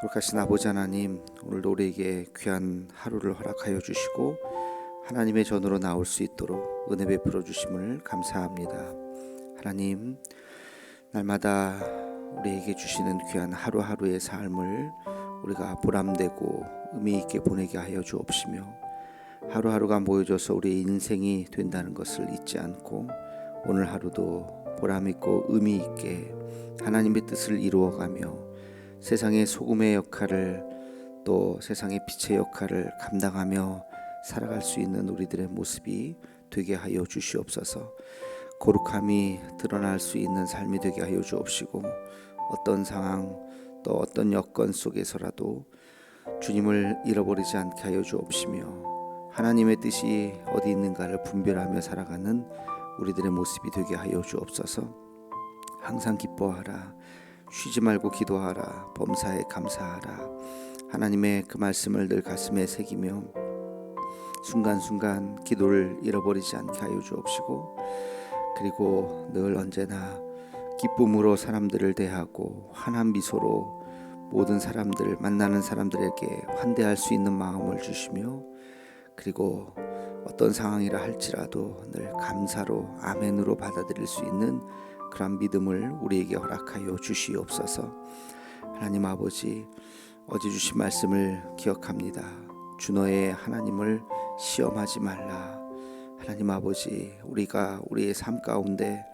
거룩하신 아버지 하나님 오늘도 우리에게 귀한 하루를 허락하여 주시고 하나님의 전으로 나올 수 있도록 은혜 베풀어 주심을 감사합니다. 하나님 날마다 우리에게 주시는 귀한 하루하루의 삶을 우리가 보람되고 의미 있게 보내게 하여 주옵시며 하루하루가 모여져서 우리의 인생이 된다는 것을 잊지 않고 오늘 하루도 보람 있고 의미 있게 하나님의 뜻을 이루어가며 세상의 소금의 역할을 또 세상의 빛의 역할을 감당하며 살아갈 수 있는 우리들의 모습이 되게 하여 주시옵소서. 거룩함이 드러날 수 있는 삶이 되게 하여 주옵시고 어떤 상황 또 어떤 여건 속에서라도 주님을 잃어버리지 않게 하여 주옵시며 하나님의 뜻이 어디 있는가를 분별하며 살아가는 우리들의 모습이 되게 하여 주옵소서. 항상 기뻐하라. 쉬지 말고 기도하라. 범사에 감사하라. 하나님의 그 말씀을 늘 가슴에 새기며 순간순간 기도를 잃어버리지 않게 하여 주옵시고 그리고 늘 언제나 기쁨으로 사람들을 대하고 환한 미소로 모든 사람들 만나는 사람들에게 환대할 수 있는 마음을 주시며 그리고 어떤 상황이라 할지라도 늘 감사로 아멘으로 받아들일 수 있는 그런 믿음을 우리에게 허락하여 주시옵소서. 하나님 아버지 어제 주신 말씀을 기억합니다. 주 너의 하나님을 시험하지 말라. 하나님 아버지 우리가 우리의 삶 가운데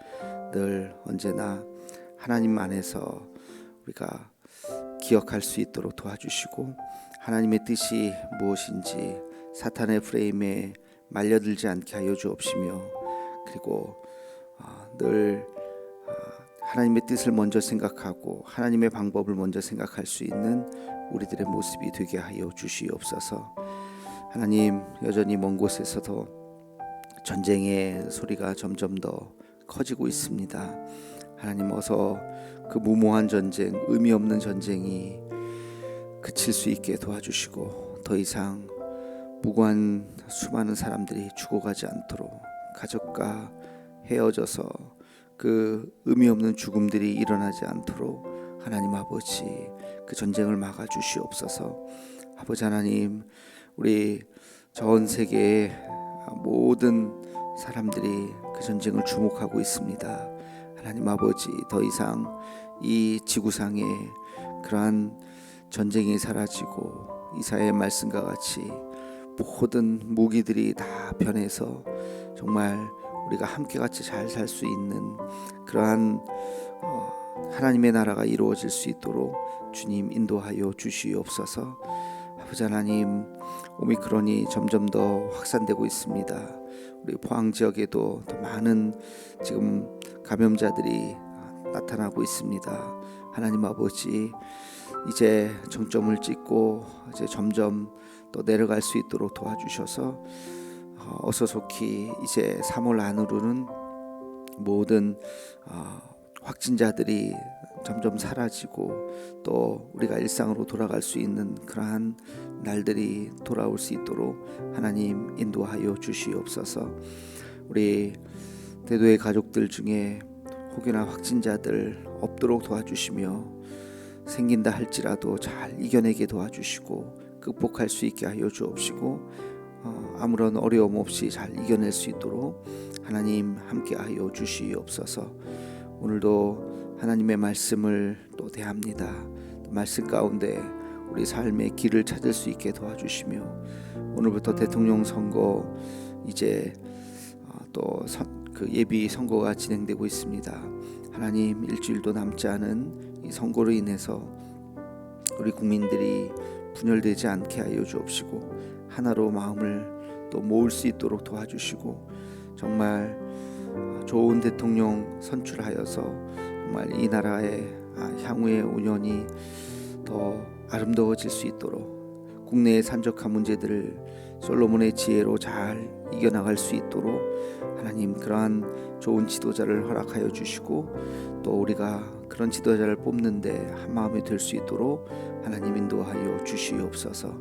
늘 언제나 하나님 안에서 우리가 기억할 수 있도록 도와주시고 하나님의 뜻이 무엇인지 사탄의 프레임에 말려들지 않게 하여 주옵시며 그리고 어, 늘 어, 하나님의 뜻을 먼저 생각하고 하나님의 방법을 먼저 생각할 수 있는 우리들의 모습이 되게 하여 주시옵소서. 하나님 여전히 먼 곳에서도 전쟁의 소리가 점점 더 커지고 있습니다. 하나님 어서 그 무모한 전쟁, 의미 없는 전쟁이 그칠 수 있게 도와주시고 더 이상 무고한 수많은 사람들이 죽어가지 않도록 가족과 헤어져서 그 의미 없는 죽음들이 일어나지 않도록 하나님 아버지 그 전쟁을 막아 주시옵소서. 아버지 하나님 우리 전 세계의 모든 사람들이 그 전쟁을 주목하고 있습니다. 하나님 아버지 더 이상 이 지구상에 그러한 전쟁이 사라지고 이사의 말씀과 같이 모든 무기들이 다 변해서 정말 우리가 함께 같이 잘 살 수 있는 그러한 어, 하나님의 나라가 이루어질 수 있도록 주님 인도하여 주시옵소서. 아버지 하나님 오미크론이 점점 더 확산되고 있습니다. 우리 포항 지역에도 더 많은 지금 감염자들이 나타나고 있습니다. 하나님 아버지 이제 정점을 찍고 이제 점점 또 내려갈 수 있도록 도와주셔서 어, 어서 속히 이제 3월 안으로는 모든 어, 확진자들이 점점 사라지고 또 우리가 일상으로 돌아갈 수 있는 그러한 날들이 돌아올 수 있도록 하나님 인도하여 주시옵소서. 우리 대도의 가족들 중에 혹여나 확진자들 없도록 도와주시며 생긴다 할지라도 잘 이겨내게 도와주시고 극복할 수 있게 하여 주옵시고 어, 아무런 어려움 없이 잘 이겨낼 수 있도록 하나님 함께하여 주시옵소서. 오늘도 하나님의 말씀을 또 대합니다. 또 말씀 가운데 우리 삶의 길을 찾을 수 있게 도와주시며 오늘부터 대통령 선거 이제 어, 또그 예비 선거가 진행되고 있습니다. 하나님 일주일도 남지 않은 이 선거로 인해서 우리 국민들이 분열되지 않게 하여 주옵시고 하나로 마음을 또 모을 수 있도록 도와주시고 정말 좋은 대통령 선출하여서 정말 이 나라의 아, 향후의 운영이 더 아름다워질 수 있도록 국내의 산적한 문제들을 솔로몬의 지혜로 잘 이겨나갈 수 있도록 하나님 그러한 좋은 지도자를 허락하여 주시고 또 우리가 그런 지도자를 뽑는데 한 마음이 될 수 있도록 하나님 인도하여 주시옵소서.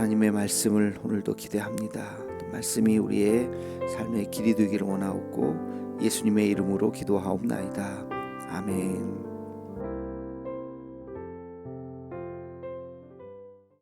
하나님의 말씀을 오늘도 기대합니다. 말씀이 우리의 삶의 길이 되기를 원하옵고 예수님의 이름으로 기도하옵나이다. 아멘.